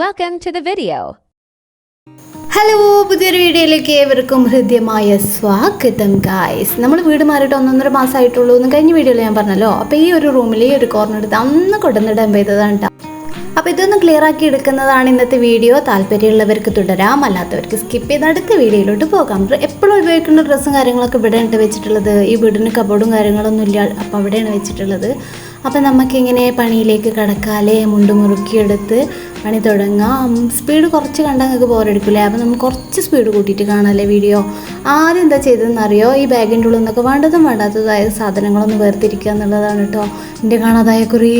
Welcome to the video. Hello പുതിയൊരു വീഡിയോയിലേക്ക് ഏവർക്കും ഹൃദ്യമായ സ്വാഗതം ഗായ്സ് നമ്മൾ വീട് മാറിയിട്ട് ഒന്നൊന്നര മാസമായിട്ടുള്ളൂ എന്ന് കഴിഞ്ഞ വീഡിയോയിൽ ഞാൻ പറഞ്ഞല്ലോ. അപ്പോൾ ഈ ഒരു റൂമിൽ ഈ ഒരു കോർണർ എടുത്ത് അന്ന് കൊണ്ടുവന്നിടാൻ ചെയ്തതാണ് അപ്പോൾ ഇതൊന്ന് ക്ലിയർ ആക്കി എടുക്കുന്നതാണ് ഇന്നത്തെ വീഡിയോ. താല്പര്യമുള്ളവർക്ക് തുടരാം അല്ലാത്തവർക്ക് സ്കിപ്പ് ചെയ്ത് അടുത്ത വീഡിയോയിലോട്ട് പോകാം. എപ്പോഴും ഉപയോഗിക്കുന്ന ഡ്രസ്സും കാര്യങ്ങളൊക്കെ ഇവിടെയാണ് വെച്ചിട്ടുള്ളത്. ഈ വീടിന് കബോർഡും കാര്യങ്ങളൊന്നും ഇല്ല അപ്പോൾ അവിടെയാണ് വെച്ചിട്ടുള്ളത്. അപ്പം നമുക്കിങ്ങനെ പണിയിലേക്ക് കടക്കാലേ മുണ്ട് മുറുക്കിയെടുത്ത് പണി തുടങ്ങാം. സ്പീഡ് കുറച്ച് കണ്ടാൽ നിങ്ങൾക്ക് ബോറെടുക്കില്ലേ അപ്പോൾ നമുക്ക് കുറച്ച് സ്പീഡ് കൂട്ടിയിട്ട് കാണാമല്ലേ വീഡിയോ ആദ്യം എന്താ ചെയ്തതെന്ന് അറിയോ? ഈ ബാഗിന്റെ ഉള്ളിൽ നിന്നൊക്കെ വേണ്ടതും വേണ്ടാത്തതായ സാധനങ്ങളൊന്ന് വേർതിരിക്കുക എന്നുള്ളതാണ് കേട്ടോ എന്റെ കാണാതായ കുറേ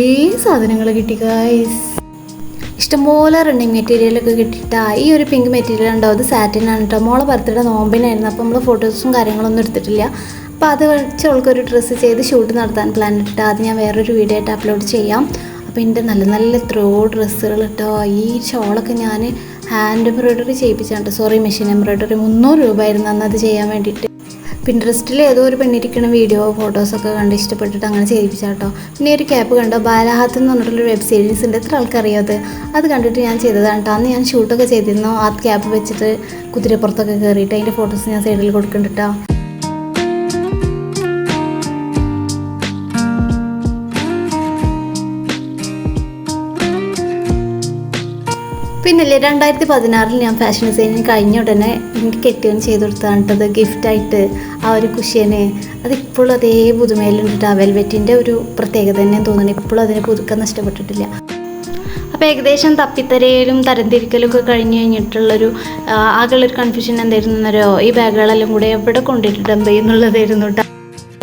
സാധനങ്ങൾ കിട്ടി ഗൈസ് ഇഷ്ടംപോലെ റണ്ണിങ് മെറ്റീരിയലൊക്കെ കിട്ടിയിട്ട്. ഈ ഒരു പിങ്ക് മെറ്റീരിയൽ ഉണ്ടോ അത് സാറ്റിൻ ആണ് കേട്ടോ മോളെ ബർത്ത്ഡേ നോമ്പിനായിരുന്നു. അപ്പോൾ നമ്മൾ ഫോട്ടോസും കാര്യങ്ങളൊന്നും എടുത്തിട്ടില്ല. അപ്പോൾ അത് വെച്ച് അവൾക്കൊരു ഡ്രസ്സ് ചെയ്ത് ഷൂട്ട് നടത്താൻ പ്ലാൻ ഇട്ടിട്ട് അത് ഞാൻ വേറൊരു വീഡിയോ ആയിട്ട് അപ്ലോഡ് ചെയ്യാം. അപ്പോൾ എന്റെ നല്ല നല്ല എത്രയോ ഡ്രസ്സുകൾ കേട്ടോ ഈ ഷോളൊക്കെ ഞാൻ ഹാൻഡ് എംബ്രോയ്ഡറി ചെയ്യിപ്പിച്ചാണ് സോറി മെഷീൻ എംബ്രോയ്ഡറി മുന്നൂറ് രൂപ ആയിരുന്നു അന്ന് അത് ചെയ്യാൻ വേണ്ടിയിട്ട്. പിൻട്രസ്റ്റിൽ ഏതോ ഒരു പെണ്ണിരിക്കുന്ന വീഡിയോ ഫോട്ടോസൊക്കെ കണ്ട് ഇഷ്ടപ്പെട്ടിട്ട് അങ്ങനെ ചെയ്യിപ്പിച്ചാട്ടോ പിന്നെ ഒരു ക്യാപ്പ് കണ്ടോ? ബാലഹാത്ത് എന്ന് പറഞ്ഞിട്ടുള്ളൊരു വെബ് സീരീസ് ഉണ്ട്. എത്ര ആൾക്കറിയോ അത്? അത് കണ്ടിട്ട് ഞാൻ ചെയ്തതാണ് കേട്ടോ അന്ന് ഞാൻ ഷൂട്ടൊക്കെ ചെയ്തിരുന്നു. ആ ക്യാപ്പ് വെച്ചിട്ട് കുതിരപ്പുറത്തൊക്കെ കയറിയിട്ട് അതിന്റെ ഫോട്ടോസ് ഞാൻ സൈഡിൽ കൊടുക്കുന്നുണ്ട് കേട്ടോ പിന്നല്ലേ രണ്ടായിരത്തി പതിനാറിൽ ഞാൻ ഫാഷൻ ഡിസൈനിങ് കഴിഞ്ഞ ഉടനെ എനിക്ക് കെട്ടിയവൻ ചെയ്ത് കൊടുത്താണ് കേട്ടത് ഗിഫ്റ്റായിട്ട് ആ ഒരു കുഷ്യനെ. അതിപ്പോഴും അതേ പുതുമയിലുണ്ട് ആ വെൽവെറ്റിന്റെ ഒരു പ്രത്യേകത തന്നെ തോന്നുന്നു. ഇപ്പോഴും അതിന് പുതുക്കം നഷ്ടപ്പെട്ടിട്ടില്ല. അപ്പോൾ ഏകദേശം തപ്പിത്തരയിലും തരംതിരിക്കലും ഒക്കെ കഴിഞ്ഞ് കഴിഞ്ഞിട്ടുള്ളൊരു ആകെയുള്ളൊരു കൺഫ്യൂഷൻ എന്തായിരുന്നു എന്നറിയോ? ഈ ബാഗുകളെല്ലാം കൂടെ എവിടെ കൊണ്ടിട്ടിട്ട് എന്തെന്നുള്ളതായിരുന്നു കേട്ടോ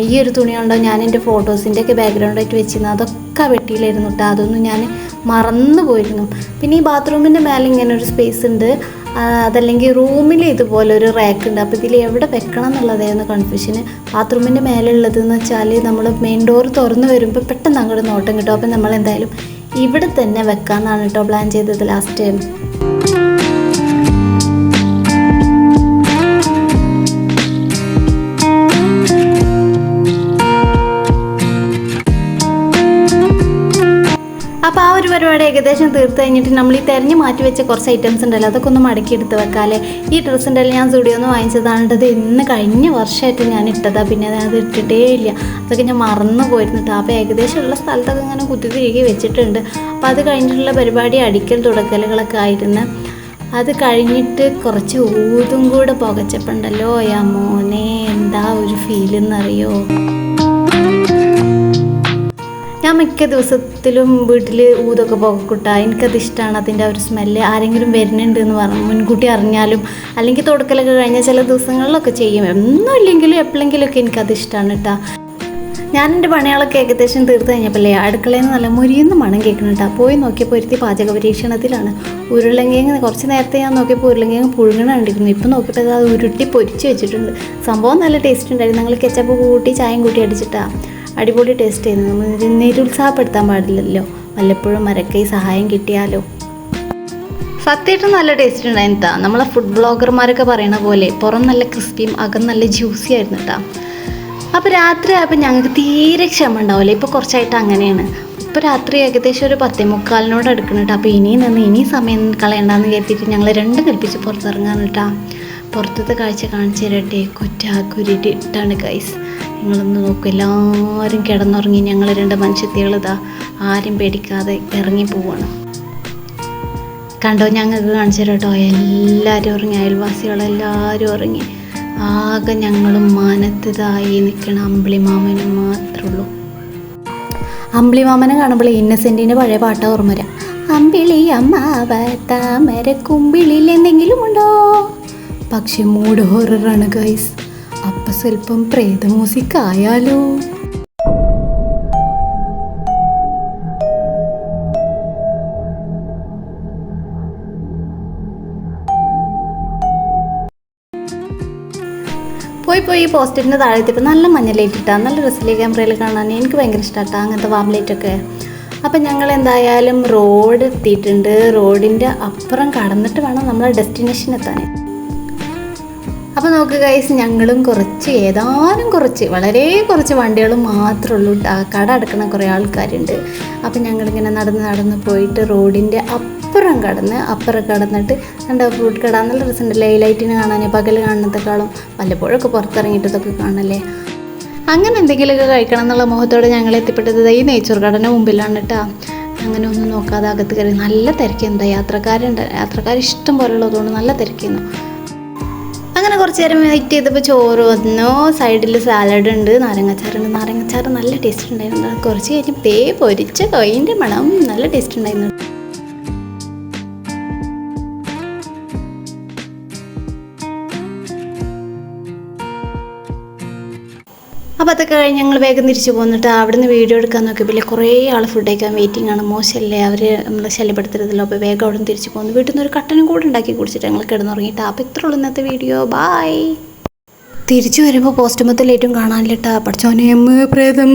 ഈ ഒരു തുണി കണ്ടോ ഞാൻ എന്റെ ഫോട്ടോസിന്റെ ഒക്കെ ബാക്ക്ഗ്രൗണ്ടായിട്ട് വെച്ചിരുന്നത് അതൊക്കെ വെട്ടിയിലായിരുന്നു കേട്ടോ അതൊന്നും ഞാൻ മറന്നു പോയിരുന്നു. പിന്നെ ഈ ബാത്റൂമിന്റെ മേലെ ഇങ്ങനെ ഒരു സ്പേസ് ഉണ്ട് അതല്ലെങ്കിൽ റൂമിൽ ഇതുപോലെ ഒരു റാക്ക് ഉണ്ട്. അപ്പോൾ ഇതിൽ എവിടെ വെക്കണം എന്നുള്ളതായിരുന്നു കൺഫ്യൂഷന് ബാത്റൂമിന്റെ മേലെ ഉള്ളതെന്ന് വെച്ചാൽ നമ്മൾ മെയിൻ ഡോർ തുറന്നു വരുമ്പോൾ പെട്ടെന്ന് അങ്ങോട്ട് നോട്ടം കിട്ടും. അപ്പോൾ നമ്മൾ എന്തായാലും ഇവിടെ തന്നെ വെക്കാമെന്നാണ് കേട്ടോ പ്ലാൻ ചെയ്തത് ലാസ്റ്റ് ടൈം അപ്പോൾ ആ ഒരു പരിപാടി ഏകദേശം തീർത്ത് കഴിഞ്ഞിട്ട് നമ്മൾ ഈ തെരഞ്ഞു മാറ്റി വെച്ച കുറച്ച് ഐറ്റംസ് ഉണ്ടല്ലോ അതൊക്കെ ഒന്ന് മടക്കി എടുത്ത് വെക്കാല്ലേ? ഈ ഡ്രസ്സ് ഉണ്ടല്ലോ ഞാൻ സ്റ്റുഡിയോ നിന്ന് വാങ്ങിച്ചതാണ് ഇന്ന് കഴിഞ്ഞ വർഷമായിട്ട് ഞാൻ ഇട്ടതാ പിന്നെ അത് ഇട്ടിട്ടേ ഇല്ല. അതൊക്കെ ഞാൻ മറന്നു പോയിരുന്നിട്ട് അപ്പോൾ ഏകദേശം ഉള്ള സ്ഥലത്തൊക്കെ ഇങ്ങനെ കുത്തി തിരികെ വെച്ചിട്ടുണ്ട്. അപ്പോൾ അത് കഴിഞ്ഞിട്ടുള്ള പരിപാടി അടിക്കൽ തുടക്കലുകളൊക്കെ ആയിരുന്നു. അത് കഴിഞ്ഞിട്ട് കുറച്ച് ഊതും കൂടെ പുകച്ചപ്പുണ്ടല്ലോ യാ മോനെ എന്താ ഒരു ഫീലെന്നറിയോ ഞാൻ മിക്ക ദിവസത്തിലും വീട്ടിൽ ഊതൊക്കെ പോകക്കൂട്ട എനിക്കത് ഇഷ്ടമാണ് അതിന്റെ ഒരു സ്മെല്ല് ആരെങ്കിലും വരുന്നുണ്ട് എന്ന് പറഞ്ഞു മുൻകൂട്ടി അറിഞ്ഞാലും അല്ലെങ്കിൽ തുടക്കലൊക്കെ കഴിഞ്ഞ ചില ദിവസങ്ങളിലൊക്കെ ചെയ്യും. ഒന്നും ഇല്ലെങ്കിലും എപ്പോഴെങ്കിലുമൊക്കെ എനിക്കത് ഇഷ്ടമാണ് കേട്ടോ ഞാൻ എന്റെ പണികളൊക്കെ ഏകദേശം തീർത്ത് കഴിഞ്ഞപ്പോഴേ അടുക്കളയിൽ നിന്ന് നല്ല മുരിയെന്ന് മണം കേൾക്കുന്നുണ്ടാ പോയി നോക്കിയപ്പോൾ ഒരുത്തി പാചക പരീക്ഷണത്തിലാണ്. ഉരുളങ്കിങ് കുറച്ച് നേരത്തെ ഞാൻ നോക്കിയപ്പോൾ ഉരുളങ്കിങ് പുഴുങ്ങണ കണ്ടിരുന്നു. ഇപ്പം നോക്കിയപ്പോൾ അത് ഉരുട്ടി പൊരിച്ച് വെച്ചിട്ടുണ്ട്. സംഭവം നല്ല ടേസ്റ്റ് ഉണ്ടായിരുന്നു. ഞങ്ങൾ കെച്ചപ്പ് കൂട്ടി ചായയും കൂട്ടി അടിച്ചിട്ടാ. അടിപൊളി ടേസ്റ്റ് ആയിരുന്നു. നമ്മൾ നിരുത്സാഹപ്പെടുത്താൻ പാടില്ലല്ലോ. വല്ലപ്പോഴും മരക്കൈ സഹായം കിട്ടിയാലോ? സത്യമായിട്ടും നല്ല ടേസ്റ്റ് ഉണ്ടായിരുന്നു കേട്ടോ നമ്മളെ ഫുഡ് ബ്ലോഗർമാരൊക്കെ പറയുന്ന പോലെ പുറം നല്ല ക്രിസ്പിയും അകം നല്ല ജ്യൂസി ആയിരുന്നു കേട്ടോ അപ്പോൾ രാത്രി ആയപ്പോൾ ഞങ്ങൾക്ക് തീരെ ക്ഷമ ഉണ്ടാവില്ല. ഇപ്പോൾ കുറച്ചായിട്ട് അങ്ങനെയാണ്. ഇപ്പോൾ രാത്രി ഏകദേശം ഒരു പത്തേ മുക്കാലിനോട് എടുക്കണം കേട്ടോ അപ്പോൾ ഇനിയും നിന്ന് ഇനിയും സമയം കളയണ്ടെന്ന് കരുതിയിട്ട് ഞങ്ങൾ രണ്ടും കൽപ്പിച്ച് പുറത്തിറങ്ങാൻ കേട്ടോ പുറത്തത്തെ കാഴ്ച കാണിച്ചു തരട്ടെ. കുറ്റാ ഇട്ടാണ് ഗൈസ് നിങ്ങളൊന്ന് നോക്കൂ. എല്ലാവരും കിടന്നുറങ്ങി. ഞങ്ങൾ രണ്ട് മനുഷ്യത്തികളിതാ ആരും പേടിക്കാതെ ഇറങ്ങി പോവാണ്. കണ്ടോ? ഞങ്ങൾക്ക് കാണിച്ചു കേട്ടോ. എല്ലാവരും ഉറങ്ങി. അയൽവാസികളെല്ലാവരും ഉറങ്ങി. ആകെ ഞങ്ങളും മാനത്തതായി നിൽക്കണ അമ്പിളിമാമനും മാത്രമേ ഉള്ളൂ. അമ്പിളിമാമനെ കാണുമ്പോൾ ഇന്നസെന്റിന്റെ പഴയ പാട്ട ഓർമ്മ വരാം. അമ്പിളി അമ്മാവ താമര കുമ്പിളിൽ എന്തെങ്കിലും ഉണ്ടോ? പക്ഷെ മൂഡ് ഹൊററാണ് ഗൈസ്. അപ്പൊ സ്വല്പം പ്രേത മ്യൂസിക് ആയാലോ പോയി പോയി ഈ പോസ്റ്ററിന്റെ താഴെ നല്ല മഞ്ഞ ലൈറ്റ് ഇട്ടാ നല്ല ഡ്രസ്സിലെ ക്യാമറയിൽ കാണാൻ? എനിക്ക് ഭയങ്കര ഇഷ്ടമാട്ടാ അങ്ങനത്തെ വാം ലൈറ്റൊക്കെ അപ്പം ഞങ്ങൾ എന്തായാലും റോഡ് എത്തിയിട്ടുണ്ട്. റോഡിന്റെ അപ്പുറം കടന്നിട്ട് വേണം നമ്മളെ ഡെസ്റ്റിനേഷൻ എത്താൻ. അപ്പോൾ നോക്ക് ഗൈസ് ഞങ്ങളും കുറച്ച് ഏതാനും കുറച്ച് വളരെ കുറച്ച് വണ്ടികൾ മാത്രമേ ഉള്ളൂ. കട അടക്കണ കുറേ ആൾക്കാരുണ്ട്. അപ്പോൾ ഞങ്ങളിങ്ങനെ നടന്ന് നടന്ന് പോയിട്ട് റോഡിന്റെ അപ്പുറം കടന്ന് അപ്പുറം കടന്നിട്ട് എന്താ ഫ്രൂട്ട് കട നല്ല രസമുണ്ട്. ലൈലൈറ്റിന് കാണാൻ പകൽ കാണുന്നതൊക്കെ വല്ലപ്പോഴൊക്കെ പുറത്തിറങ്ങിയിട്ട് ഇതൊക്കെ കാണല്ലേ? അങ്ങനെ എന്തെങ്കിലുമൊക്കെ കഴിക്കണം എന്നുള്ള മോഹത്തോടെ ഞങ്ങൾ എത്തിപ്പെട്ടത് ഈ നെയ്ച്ചോർ കടന്റെ മുമ്പിലാണ് കേട്ടോ അങ്ങനെ ഒന്നും നോക്കാതെ അകത്ത് കയറി നല്ല തിരക്കുന്നുണ്ട് യാത്രക്കാരുണ്ട്? യാത്രക്കാർ ഇഷ്ടം പോലുള്ളതുകൊണ്ട് നല്ല തിരക്കുന്നു അങ്ങനെ കുറച്ച് നേരം വെയിറ്റ് ചെയ്തപ്പോൾ ചോറ് വന്നു. സൈഡിൽ സാലഡ് ഉണ്ട് നാരങ്ങാച്ചാറുണ്ട് നാരങ്ങാച്ചാറ് നല്ല ടേസ്റ്റ് ഉണ്ടായിരുന്നു. കുറച്ച് കഴിഞ്ഞ് പേ പൊരിച്ച കൊയിന്റെ മണം. നല്ല ടേസ്റ്റ് ഉണ്ടായിരുന്നു. അപ്പോൾ അതൊക്കെ കഴിഞ്ഞ് ഞങ്ങൾ വേഗം തിരിച്ചു പോന്നിട്ട് അവിടുന്ന് വീഡിയോ എടുക്കാൻ നോക്കിയപ്പോൾ കുറേ ആൾ ഫുഡ് കഴിക്കാൻ വെയിറ്റിംഗ് ആണ്. മോശമല്ലേ അവർ നമ്മളെ ശല്യപ്പെടുത്തരുതല്ലോ. അപ്പോൾ വേഗം അവിടെ നിന്ന് തിരിച്ചു പോകുന്നു വീട്ടിൽ നിന്ന് ഒരു കട്ടനും കൂടെ ഉണ്ടാക്കി കുടിച്ചിട്ട് ഞങ്ങൾ കിടന്നുറങ്ങിയിട്ട് അപ്പോൾ ഇത്രയുള്ളൂ ഇന്നത്തെ വീഡിയോ. ബായ് തിരിച്ചു വരുമ്പോൾ പോസ്റ്റുമത്തിൽ ഏറ്റവും കാണാനില്ലട്ടാ? പഠിച്ചോനെ പ്രേതം.